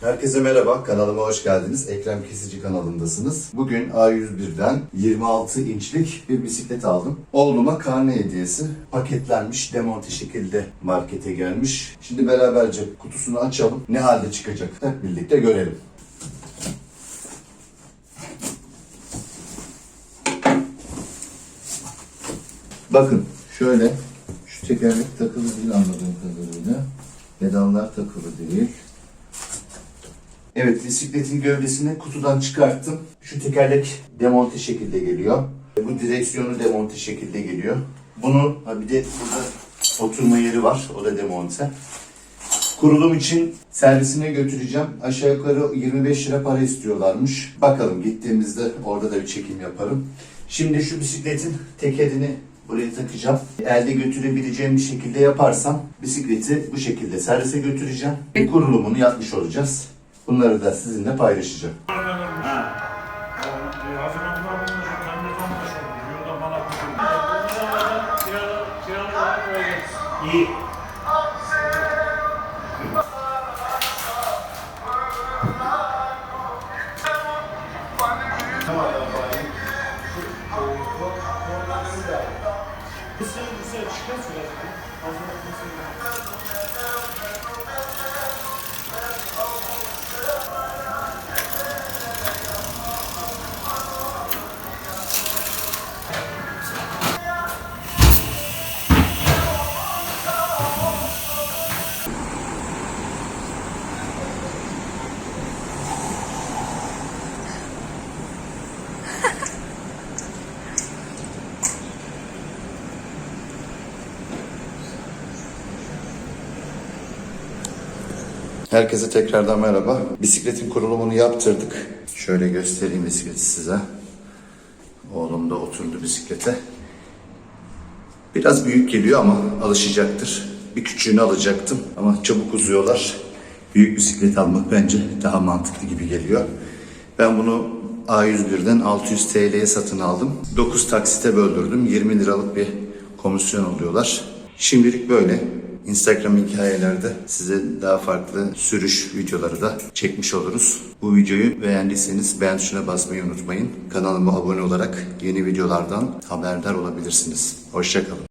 Herkese merhaba, kanalıma hoş geldiniz. Ekrem Kesici kanalındasınız. Bugün A101'den 26 inçlik bir bisiklet aldım. Oğluma karne hediyesi. Paketlenmiş, demonte şekilde markete gelmiş. Şimdi beraberce kutusunu açalım. Ne halde çıkacak hep birlikte görelim. Bakın şöyle şu tekerlek takılı değil anladığım kadarıyla. Pedallar takılı değil. Evet bisikletin gövdesini kutudan çıkarttım. Şu tekerlek demonte şekilde geliyor. Bu direksiyonu demonte şekilde geliyor. Bunu bir de burada oturma yeri var. O da demonte. Kurulum için servisine götüreceğim. Aşağı yukarı 25 lira para istiyorlarmış. Bakalım gittiğimizde orada da bir çekim yaparım. Şimdi şu bisikletin tekerini buraya takacağım. Elde götürebileceğim bir şekilde yaparsam bisikleti bu şekilde servise götüreceğim. Bir kurulumunu yapmış olacağız. Bunları da sizinle paylaşacağım. İyi. Herkese tekrardan merhaba. Bisikletin kurulumunu yaptırdık. Şöyle göstereyim bisikleti size. Oğlum da oturdu bisiklete. Biraz büyük geliyor ama alışacaktır. Bir küçüğünü alacaktım ama çabuk uzuyorlar. Büyük bisiklet almak bence daha mantıklı gibi geliyor. Ben bunu A101'den 600 TL'ye satın aldım. 9 taksite böldürdüm. 20 liralık bir komisyon alıyorlar. Şimdilik böyle. Instagram hikayelerde size daha farklı sürüş videoları da çekmiş oluruz. Bu videoyu beğendiyseniz beğen tuşuna basmayı unutmayın. Kanalıma abone olarak yeni videolardan haberdar olabilirsiniz. Hoşçakalın.